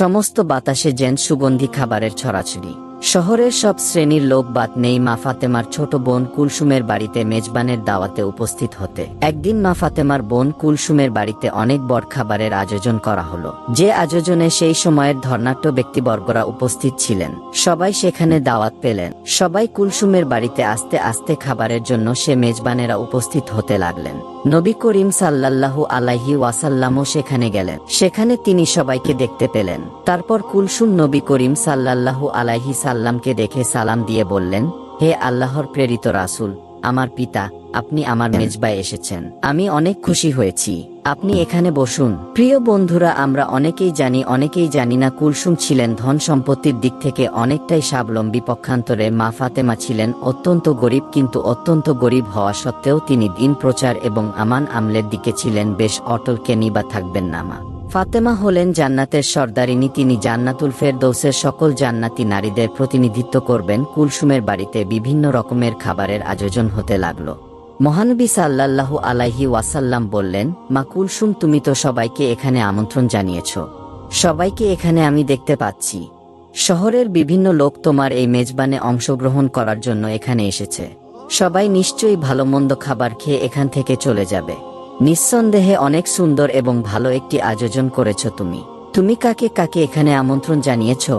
সমস্ত বাতাসে যেন সুগন্ধি খাবারের ছড়াছড়ি। শহরের সব শ্রেণির লোক বাদ নেই মা ফাতেমার ছোট বোন কুলসুমের বাড়িতে মেজবানের দাওয়াতে উপস্থিত হতে। একদিন মা ফাতেমার বোন কুলসুমের বাড়িতে অনেক বড় খাবারের আয়োজন করা হলো। যে আয়োজনে সেই সময়ের ধর্নাট্য ব্যক্তিবর্গরা উপস্থিত ছিলেন। সবাই সেখানে দাওয়াত পেলেন। সবাই কুলসুমের বাড়িতে আস্তে আস্তে খাবারের জন্য সে মেজবানেরা উপস্থিত হতে লাগলেন। নবী করিম সাল্লাল্লাহু আলাহি ওয়াসাল্লামও সেখানে গেলেন। সেখানে তিনি সবাইকে দেখতে পেলেন। তারপর কুলসুম নবী করিম সাল্লাল্লাহু আলাহি সাল্লামকে দেখে সালাম দিয়ে বললেন, হে আল্লাহর প্রেরিত রাসুল, আমার পিতা, আপনি আমার মেজবায় এসেছেন। আমি অনেক খুশি হয়েছি। আপনি এখানে বসুন। প্রিয় বন্ধুরা, আমরা অনেকেই জানি অনেকেই জানি না কুলসুম ছিলেন ধন সম্পত্তির দিক থেকে অনেকটাই স্বাবলম্বী, পক্ষান্তরে মা ফাতেমা ছিলেন অত্যন্ত গরিব কিন্তু অত্যন্ত গরিব হওয়া সত্ত্বেও তিনি দিন প্রচার এবং আমান আমলের দিকে ছিলেন বেশ অটল, কেনি বা থাকবেন না মা। ফাতেমা হলেন জান্নাতের সর্দারিনী, তিনি জান্নাতুল ফেরদৌসের সকল জান্নাতি নারীদের প্রতিনিধিত্ব করবেন। কুলসুমের বাড়িতে বিভিন্ন রকমের খাবারের আয়োজন হতে লাগল। মহানবী সাল্লাল্লাহু আলাইহি ওয়াসাল্লাম বললেন, মা কুলসুম, তুমি তো সবাইকে এখানে আমন্ত্রণ জানিয়েছ। সবাইকে এখানে আমি দেখতে পাচ্ছি। শহরের বিভিন্ন লোক তোমার এই মেজবানে অংশগ্রহণ করার জন্য এখানে এসেছে। সবাই নিশ্চয়ই ভালো মন্দ খাবার খেয়ে এখান থেকে চলে যাবে। নিঃসন্দেহে অনেক সুন্দর এবং ভালো একটি আয়োজন করেছ তুমি। তুমি কাকে কাকে এখানে আমন্ত্রণ জানিয়েছ?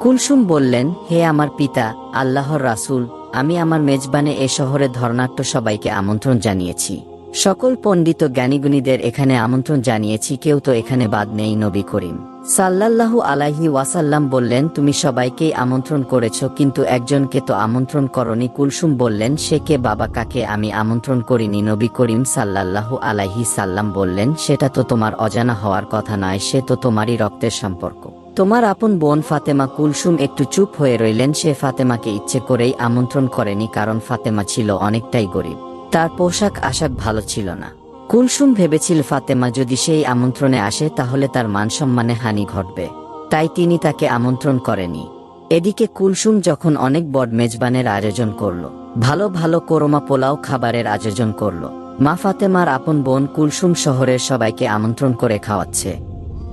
কুলসুম বললেন, হে আমার পিতা, আল্লাহর রাসূল আমি আমার মেজবানে এ শহরে ধর্নাট্য সবাইকে আমন্ত্রণ জানিয়েছি। সকল পণ্ডিত জ্ঞানীগুণীদের এখানে আমন্ত্রণ জানিয়েছি, কেউ তো এখানে বাদ নেই নবী করিম। সাল্লাল্লাহু আলাইহি ওয়াসাল্লাম বললেন, তুমি সবাইকেই আমন্ত্রণ করেছ, কিন্তু একজনকে তো আমন্ত্রণ করনি। কুলসুম বললেন, সে কে বাবা, কাকে আমি আমন্ত্রণ করিনি? নবী করিম সাল্লাল্লাহু আলাইহি সাল্লাম বললেন, সেটা তো তোমার অজানা হওয়ার কথা নয়, সে তো তোমারই রক্তের সম্পর্ক। তোমার আপন বোন ফাতেমা কুলসুম একটু চুপ হয়ে রইলেন। সে ফাতেমাকে ইচ্ছে করেই আমন্ত্রণ করেনি কারণ ফাতেমা ছিল অনেকটাই গরিব। তার পোশাক আশাক ভালো ছিল না। কুলসুম ভেবেছিল ফাতেমা যদি সেই আমন্ত্রণে আসে তাহলে তার মান সম্মানে হানি ঘটবে। তাই তিনি তাকে আমন্ত্রণ করেনি। এদিকে কুলসুম যখন অনেক বড় মেজবানের আয়োজন করল, ভালো ভালো কোরমা পোলাও খাবারের আয়োজন করল, মা ফাতেমার আপন বোন কুলসুম শহরের সবাইকে আমন্ত্রণ করে খাওয়াচ্ছে।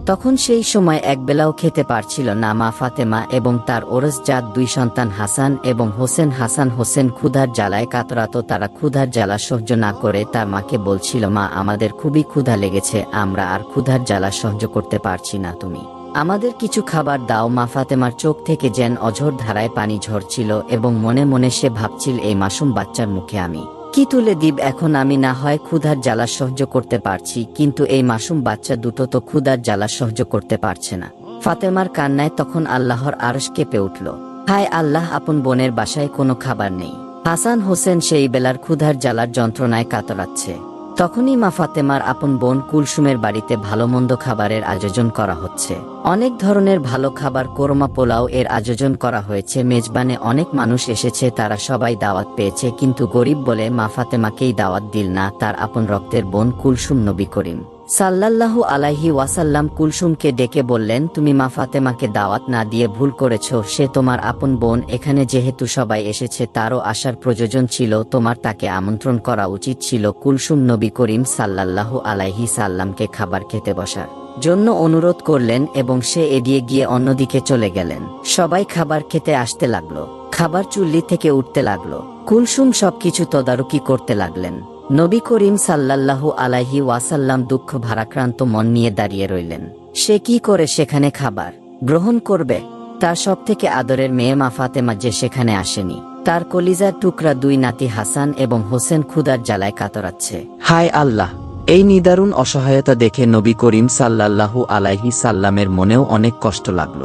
তখন সেই সময় একবেলাও খেতে পারছিল না মা ফাতেমা এবং তার ওরসজাত দুই সন্তান হাসান এবং হোসেন হাসান হোসেন ক্ষুধার জ্বালায় কাতরাত। তারা ক্ষুধার জ্বালা সহ্য না করে তার মাকে বলছিল, মা, আমাদের খুবই ক্ষুধা লেগেছে, আমরা আর ক্ষুধার জ্বালা সহ্য করতে পারছি না তুমি। আমাদের কিছু খাবার দাও। মা ফাতেমার চোখ থেকে যেন অঝোর ধারায় পানি ঝরছিল এবং মনে মনে সে ভাবছিল, এই মাসুম বাচ্চার মুখে আমি কি তুলে দিব? এখন আমি না হয় ক্ষুধার জ্বালা সহ্য করতে পারছি, কিন্তু এই মাসুম বাচ্চা দুটো তো ক্ষুধার জ্বালা সহ্য করতে পারছে না। ফাতেমার কান্নায় তখন আল্লাহর আরশ কেঁপে উঠল। হায় আল্লাহ, আপন বোনের বাসায় কোনো খাবার নেই। হাসান হোসেন সেই বেলার ক্ষুধার জ্বালার যন্ত্রণায় কাতরাচ্ছে। তখনই মা ফাতেমার আপন বোন কুলসুমের বাড়িতে ভালো মন্দ খাবারের আয়োজন করা হচ্ছে। অনেক ধরনের ভালো খাবার, কোরমা পোলাও এর আয়োজন করা হয়েছে। মেজবানে অনেক মানুষ এসেছে, তারা সবাই দাওয়াত পেয়েছে, কিন্তু গরিব বলে মা ফাতেমাকেই দাওয়াত দিল না, তার আপন রক্তের বোন কুলসুম নবী করিম। সাল্লাল্লাহু আলাইহি ওয়াসাল্লাম কুলসুমকে ডেকে বললেন, তুমি মা ফাতেমাকে দাওয়াত না দিয়ে ভুল করেছ, সে তোমার আপন বোন, এখানে যেহেতু সবাই এসেছে, তারও আসার প্রয়োজন ছিল, তোমার তাকে আমন্ত্রণ করা উচিত ছিল। কুলসুম নবী করিম সাল্লাল্লাহু আলাইহি সাল্লামকে খাবার খেতে বসার জন্য অনুরোধ করলেন এবং সে এগিয়ে গিয়ে অন্যদিকে চলে গেলেন। সবাই খাবার খেতে আসতে লাগল। খাবার চুল্লি থেকে উঠতে লাগল। কুলসুম সবকিছু তদারকি করতে লাগলেন। নবী করিম সাল্লাল্লাহু আলাইহি ওয়াসাল্লাম দুঃখ ভারাক্রান্ত মন নিয়ে দাঁড়িয়ে রইলেন। সে কি করে সেখানে খাবার গ্রহণ করবে? তার সব থেকে আদরের মেয়ে মা ফাতেমা যে সেখানে আসেনি, তার কলিজার টুকরা দুই নাতি হাসান এবং হোসেন ক্ষুদার জ্বালায় কাতরাচ্ছে। হায় আল্লাহ, এই নিদারুণ অসহায়তা দেখে নবী করিম সাল্লাল্লাহু আলাইহি সাল্লামের মনেও অনেক কষ্ট লাগল।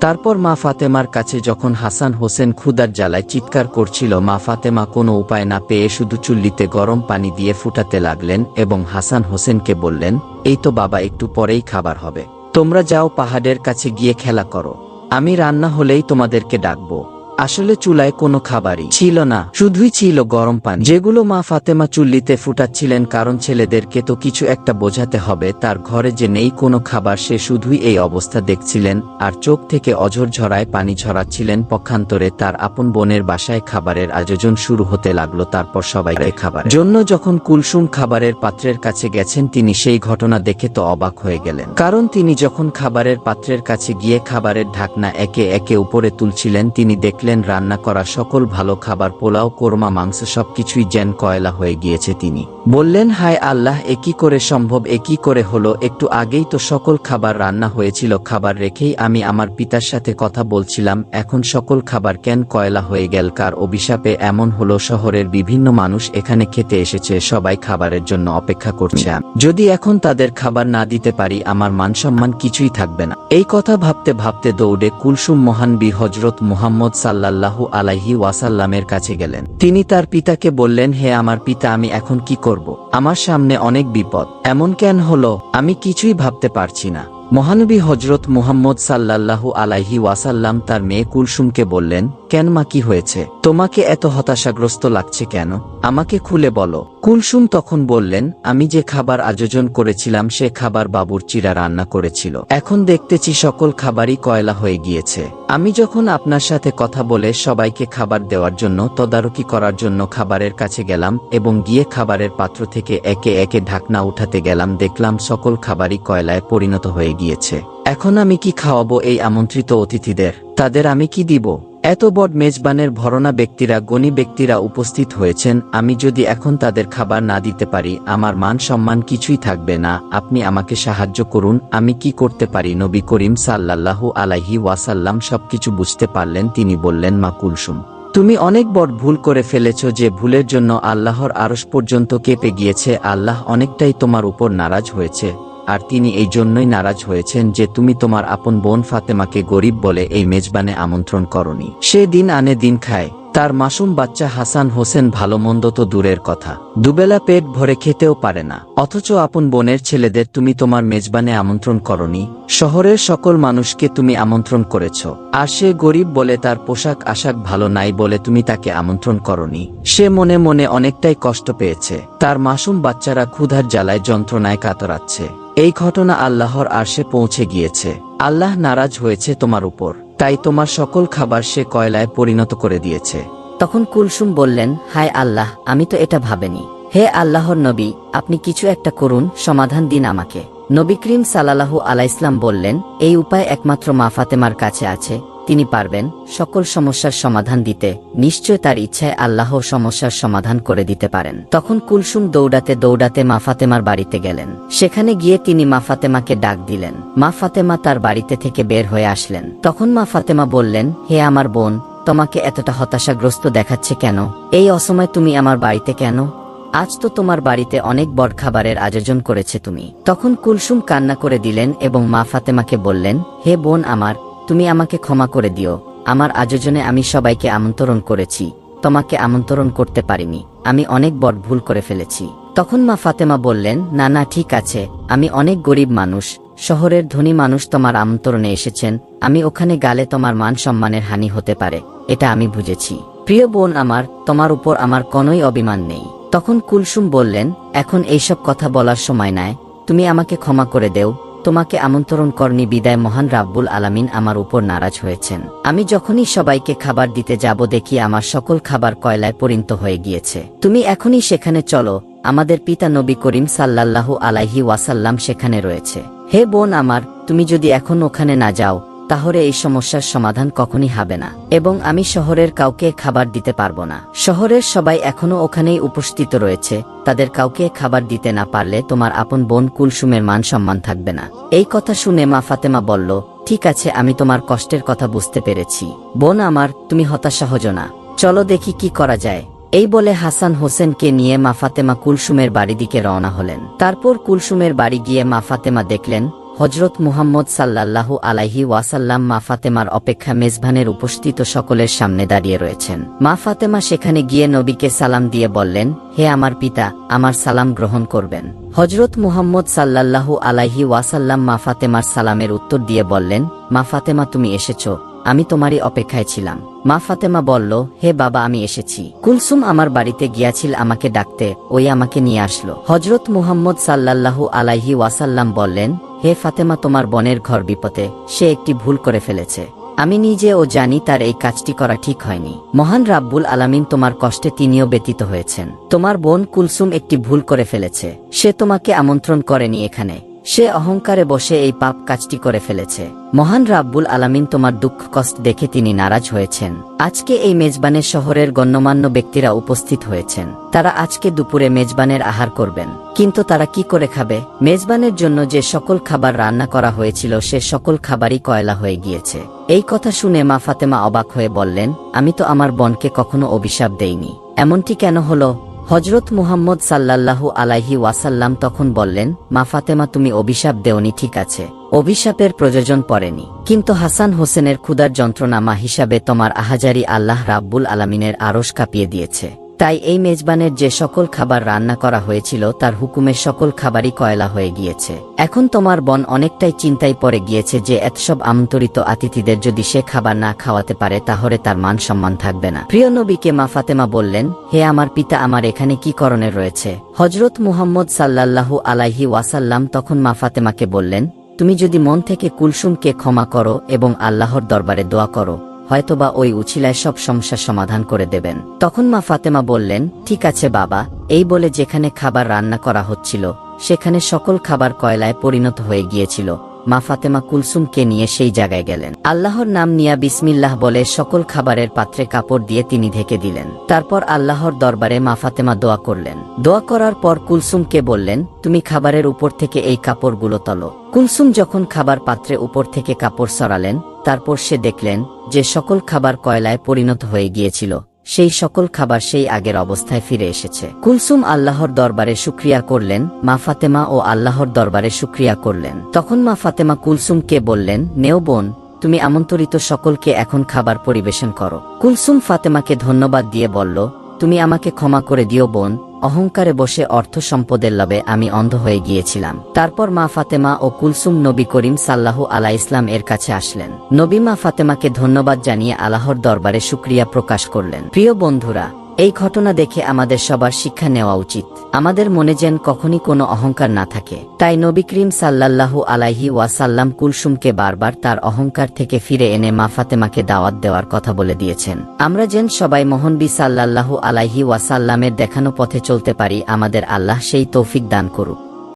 তারপর মা ফাতেমার কাছে যখন হাসান হোসেন ক্ষুদার জ্বালায় চিৎকার করছিল, মা ফাতেমা কোনো উপায় না পেয়ে শুধু চুল্লিতে গরম পানি দিয়ে ফুটাতে লাগলেন এবং হাসান হোসেনকে বললেন, এই তো বাবা, একটু পরেই খাবার হবে। তোমরা যাও পাহাড়ের কাছে গিয়ে খেলা করো। আমি রান্না হলেই তোমাদেরকে ডাকবো। আসলে চুলায় কোনো খাবারই ছিল না, শুধুই ছিল গরম পানি। যেগুলো মা ফাতেমা চুল্লিতে ফুটাচ্ছিলেন কারণ ছেলেদেরকে তো কিছু একটা বোঝাতে হবে, তার ঘরে যে নেই কোনো খাবার, সে শুধুই এই অবস্থা দেখছিলেন আর চোখ থেকে অঝর ঝরায় পানি ঝরাচ্ছিলেন। পক্ষান্তরে তার আপন বোনের বাসায় খাবারের আয়োজন শুরু হতে লাগল, তারপর সবাই খাবার জন্য। যখন কুলসুম খাবারের পাত্রের কাছে গেছেন, তিনি সেই ঘটনা দেখে তো অবাক হয়ে গেলেন। কারণ তিনি যখন খাবারের পাত্রের কাছে গিয়ে খাবারের ঢাকনা একে একে উপরে তুলছিলেন, তিনি দেখলেন রান্না করা সকল ভালো খাবার, পোলাও, কোরমা, মাংস সবকিছুই যেন কয়লা হয়ে গিয়েছে তিনি। বললেন, হায় আল্লাহ, এ কি করে সম্ভব, এ কি করে হলো? একটু আগেই তো সকল খাবার রান্না হয়েছিল, খাবার রেখেই আমি আমার পিতার সাথে কথা বলছিলাম, এখন সকল খাবার কেন কয়লা হয়ে গেল? কার অভিশাপে এমন হলো? শহরের বিভিন্ন মানুষ এখানে খেতে এসেছে, সবাই খাবারের জন্য অপেক্ষা করছে। যদি এখন তাদের খাবার না দিতে পারি, আমার মান সম্মান কিছুই থাকবে না। এই কথা ভাবতে ভাবতে দৌড়ে কুলসুম মহানবী হজরত মোহাম্মদ মুহাম্মদ সাল্লাল্লাহু আলাইহি ওয়াসাল্লামের কাছে গেলেন। তিনি তার পিতাকে বললেন, হে আমার পিতা, আমি এখন কি করব? আমার সামনে অনেক বিপদ। এমন কেন হলো? আমি কিছুই ভাবতে পারছি না। মহানবী হজরত মুহাম্মদ সাল্লাল্লাহু আলাইহি ওয়াসাল্লাম তার মেয়ে কুলসুমকে বললেন, কেন মা, কি হয়েছে? তোমাকে এত হতাশাগ্রস্ত লাগছে কেন? আমাকে খুলে বলো। কুলসুম তখন বললেন, আমি যে খাবার আয়োজন করেছিলাম, সে খাবার বাবুরচিরা রান্না করেছিল। এখন দেখতেছি সকল খাবারই কয়লা হয়ে গিয়েছে। আমি যখন আপনার সাথে কথা বলে সবাইকে খাবার দেওয়ার জন্য, তদারকি করার জন্য খাবারের কাছে গেলাম এবং গিয়ে খাবারের পাত্র থেকে একে একে ঢাকনা উঠাতে গেলাম, দেখলাম সকল খাবারই কয়লায় পরিণত হয়ে গিয়েছে। এখন আমি কি খাওয়াবো এই আমন্ত্রিত অতিথিদের? তাদের আমি কি দিব? এত বড় মেজবানের ভরনা ব্যক্তিরা, গণী ব্যক্তিরা উপস্থিত হয়েছেন, আমি যদি এখন তাদের খাবার না দিতে পারি, আমার মান সম্মান কিছুই থাকবে না। আপনি আমাকে সাহায্য করুন, আমি কি করতে পারি? নবী করিম সাল্লাল্লাহু আলাইহি ওয়াসাল্লাম সবকিছু বুঝতে পারলেন, তিনি বললেন, মা কুলসুম, তুমি অনেক বড় ভুল করে ফেলেছ যে ভুলের জন্য আল্লাহর আরস পর্যন্ত কেঁপে গিয়েছে। আল্লাহ অনেকটাই তোমার উপর নারাজ হয়েছে। আর তিনি এই জন্যই নারাজ হয়েছেন যে তুমি তোমার আপন বোন ফাতেমাকে গরিব বলে এই মেজবানে আমন্ত্রণ করনি। সে দিন আনে দিন খায়। তার মাসুম বাচ্চা হাসান হোসেন ভালো মন্দ তো দূরের কথা। দুবেলা পেট ভরে খেতেও পারে না। অথচ আপন বোনের ছেলেদের তুমি তোমার মেজবানে আমন্ত্রণ করনি। শহরের সকল মানুষকে তুমি আমন্ত্রণ করেছ। আর সে গরিব বলে তার পোশাক আশাক ভালো নাই বলে তুমি তাকে আমন্ত্রণ করনি। সে মনে মনে অনেকটাই কষ্ট পেয়েছে। তার মাসুম বাচ্চারা ক্ষুধার জ্বালায় যন্ত্রণায় কাতরাচ্ছে। এই ঘটনা আল্লাহর আর্শে পৌঁছে গিয়েছে। আল্লাহ নারাজ হয়েছে তোমার উপর। তাই তোমার সকল খাবার সে কয়লায় পরিণত করে দিয়েছে। তখন কুলসুম বললেন, হায় আল্লাহ, আমি তো এটা ভাবেনি। হে আল্লাহর নবী, আপনি কিছু একটা করুন, সমাধান দিন আমাকে। নবী করিম সাল্লাহু আলাইসলাম বললেন, এই উপায় একমাত্র মা ফাতেমার কাছে আছে। তিনি পারবেন সকল সমস্যার সমাধান দিতে, নিশ্চয় তার ইচ্ছায় আল্লাহ সমস্যার সমাধান করে দিতে পারেন। তখন কুলসুম দৌড়াতে দৌড়াতে মা ফাতেমার বাড়িতে গেলেন। সেখানে গিয়ে তিনি মা ফাতেমাকে ডাক দিলেন। মা ফাতেমা তার বাড়িতে থেকে বের হয়ে আসলেন। তখন মা ফাতেমা বললেন, হে আমার বোন, তোমাকে এতটা হতাশাগ্রস্ত দেখাচ্ছে কেন? এই অসময় তুমি আমার বাড়িতে কেন? আজ তো তোমার বাড়িতে অনেক বড় খাবারের আয়োজন করেছে তুমি। তখন কুলসুম কান্না করে দিলেন এবং মা ফাতেমাকে বললেন, হে বোন আমার তুমি আমাকে ক্ষমা করে দিও। আমার আয়োজনে আমি সবাইকে আমন্ত্রণ করেছি। তোমাকে আমন্ত্রণ করতে পারিনি। আমি অনেক বড় ভুল করে ফেলেছি। তখন মা ফাতেমা বললেন, না না, ঠিক আছে। আমি অনেক গরিব মানুষ। শহরের ধনী মানুষ তোমার আমন্ত্রণে এসেছেন। আমি ওখানে গালে তোমার মান সম্মানের হানি হতে পারে। এটা আমি বুঝেছি। প্রিয় বোন আমার, তোমার উপর আমার কোনোই অভিমান নেই। তখন কুলসুম বললেন, এখন এইসব কথা বলার সময় নাই। তুমি আমাকে ক্ষমা করে দেও। তোমাকে আমন্ত্রণ করনি, বিদায় মহান রাব্বুল আলামিন আমার উপর নারাজ হয়েছেন। আমি যখনই সবাইকে খাবার দিতে যাব দেখি আমার সকল খাবার কয়লায় পরিণত হয়ে গিয়েছে। তুমি এখনই সেখানে চলো, আমাদের পিতা নবী করিম সাল্লাল্লাহু আলাইহি ওয়াসাল্লাম সেখানে রয়েছে। হে বোন আমার, তুমি যদি এখন ওখানে না যাও তাহলে এই সমস্যার সমাধান কখনই হবে না, এবং আমি শহরের কাউকে খাবার দিতে পারব না। শহরের সবাই এখনও ওখানেই উপস্থিত রয়েছে, তাদের কাউকে খাবার দিতে না পারলে তোমার আপন বোন কুলসুমের মান সম্মান থাকবে না। এই কথা শুনে মা ফাতেমা বলল, ঠিক আছে, আমি তোমার কষ্টের কথা বুঝতে পেরেছি। বোন আমার, তুমি হতাশা হজো না। চলো দেখি কি করা যায়। এই বলে হাসান হোসেনকে নিয়ে মা ফাতেমা কুলসুমের বাড়ি দিকে রওনা হলেন। তারপর কুলসুমের বাড়ি গিয়ে মা ফাতেমা দেখলেন হজরত মুহাম্মদ সাল্লাল্লাহু আলাইহি ওয়াসাল্লাম মা ফাতেমার অপেক্ষা মেজবানের উপস্থিত সকলের সামনে দাঁড়িয়ে রয়েছেন। মা ফাতেমা সেখানে গিয়ে নবীকে সালাম দিয়ে বললেন, হে আমার পিতা, আমার সালাম গ্রহণ করবেন। হজরত মুহাম্মদ সাল্লাল্লাহু আলাইহি ওয়াসাল্লাম মা ফাতেমার সালামের উত্তর দিয়ে বললেন, মা ফাতেমা, তুমি এসেছ, আমি তোমারই অপেক্ষায় ছিলাম। মা ফাতেমা বলল, হে বাবা, আমি এসেছি। কুলসুম আমার বাড়িতে গিয়াছিল আমাকে ডাকতে, ওই আমাকে নিয়ে আসলো। হজরত মুহাম্মদ সাল্লাল্লাহু আলাইহি ওয়াসাল্লাম বললেন হে ফাতেমা, তোমার বনের ঘর বিপদে, সে একটি ভুল করে ফেলেছে। আমি নিজে ও জানি তার এই কাজটি করা ঠিক হয়নি। মহান রাব্বুল আলামিন তোমার কষ্টে তিনিও ব্যতীত হয়েছেন। তোমার বোন কুলসুম একটি ভুল করে ফেলেছে। সে তোমাকে আমন্ত্রণ করেনি এখানে। সে অহংকারে বসে এই পাপ কাজটি করে ফেলেছে। মহান রাব্বুল আলামিন তোমার দুঃখ কষ্ট দেখে তিনি নারাজ হয়েছেন। আজকে এই মেজবানের শহরের গণ্যমান্য ব্যক্তিরা উপস্থিত হয়েছেন। তারা আজকে দুপুরে মেজবানের আহার করবেন। কিন্তু তারা কি করে খাবে? মেজবানের জন্য যে সকল খাবার রান্না করা হয়েছিল, সে সকল খাবারই কয়লা হয়ে গিয়েছে। এই কথা শুনে মা ফাতেমা অবাক হয়ে বললেন, আমি তো আমার বোনকে কখনো অভিশাপ দেইনি। এমনটি কেন হলো? হজরত মুহাম্মদ সাল্লাল্লাহু আলাহি ওয়াসাল্লাম তখন বললেন মাফাতেমা তুমি অভিশাপ দেওনি, ঠিক আছে। অভিশাপের প্রয়োজন পড়েনি। কিন্তু হাসান হোসেনের ক্ষুদার যন্ত্রণা মা হিসাবে তোমার আহাজারি আল্লাহ রাব্বুল আলামিনের আরশ কাঁপিয়ে দিয়েছে। তাই এই মেজবানের যে সকল খাবার রান্না করা হয়েছিল তার হুকুমের সকল খাবারই কয়লা হয়ে গিয়েছে। এখন তোমার বন অনেকটাই চিন্তায় পড়ে গিয়েছে যে এতসব আমন্ত্রিত আতিথিদের যদি সে খাবার না খাওয়াতে পারে তাহলে তার মান সম্মান থাকবে না। প্রিয় নবীকে মা ফাতেমা বললেন, হে আমার পিতা, আমার এখানে কি করণের রয়েছে? হজরত মুহাম্মদ সাল্লাল্লাহু আলাইহি ওয়াসাল্লাম তখন মা ফাতেমাকে বললেন, তুমি যদি মন থেকে কুলসুমকে ক্ষমা করো এবং আল্লাহর দরবারে দোয়া করো হয়তোবা ওই উছিলায় সব সমস্যার সমাধান করে দেবেন। তখন মা ফাতেমা বললেন, ঠিক আছে বাবা, এই বলে যেখানে খাবার রান্না করা হচ্ছিল, সেখানে সকল খাবার কয়লায় পরিণত হয়ে গিয়েছিল। মা ফাতেমা কুলসুমকে নিয়ে সেই জায়গায় গেলেন। আল্লাহর নাম নিয়া বিসমিল্লাহ বলে সকল খাবারের পাত্রে কাপড় দিয়ে তিনি ঢেকে দিলেন। তারপর আল্লাহর দরবারে মা ফাতেমা দোয়া করলেন। দোয়া করার পর কুলসুমকে বললেন, তুমি খাবারের উপর থেকে এই কাপড়গুলো তলো। কুলসুম যখন খাবার পাত্রে উপর থেকে কাপড় সরালেন তারপর সে দেখলেন যে সকল খাবার কয়লায় পরিণত হয়ে গিয়েছিল, সেই সকল খাবার সেই আগের অবস্থায় ফিরে এসেছে। কুলসুম আল্লাহর দরবারে শুক্রিয়া করলেন, মা ফাতেমা ও আল্লাহর দরবারে শুক্রিয়া করলেন। তখন মা ফাতেমা কুলসুমকে বললেন, নেও বোন, তুমি আমন্ত্রিত সকলকে এখন খাবার পরিবেশন করো। কুলসুম ফাতেমাকে ধন্যবাদ দিয়ে বলল তুমি আমাকে ক্ষমা করে দিও, বোন। অহংকারে বসে অর্থ সম্পদের লাভে আমি অন্ধ হয়ে গিয়েছিলাম। তারপর মা ফাতেমা ও কুলসুম নবী করিম সাল্লাহু আলা ইসলাম এর কাছে আসলেন। নবী মা ফাতেমাকে ধন্যবাদ জানিয়ে আল্লাহর দরবারে সুক্রিয়া প্রকাশ করলেন। প্রিয় বন্ধুরা এই ঘটনা দেখে আমাদের সবার শিক্ষা নেওয়া উচিত। আমাদের মনে যেন কখনই কোনো অহংকার না থাকে। তাই নবী করিম সাল্লাল্লাহু আলাইহি ওয়াসাল্লাম কুলসুমকে বারবার তার অহংকার থেকে ফিরে এনে মা ফাতেমাকে দাওয়াত দেওয়ার কথা বলে দিয়েছেন। আমরা যেন সবাই মোহনবি সাল্লাল্লাহু আলাইহি ওয়াসাল্লামের দেখানো পথে চলতে পারি, আমাদের আল্লাহ সেই তৌফিক দান করুক।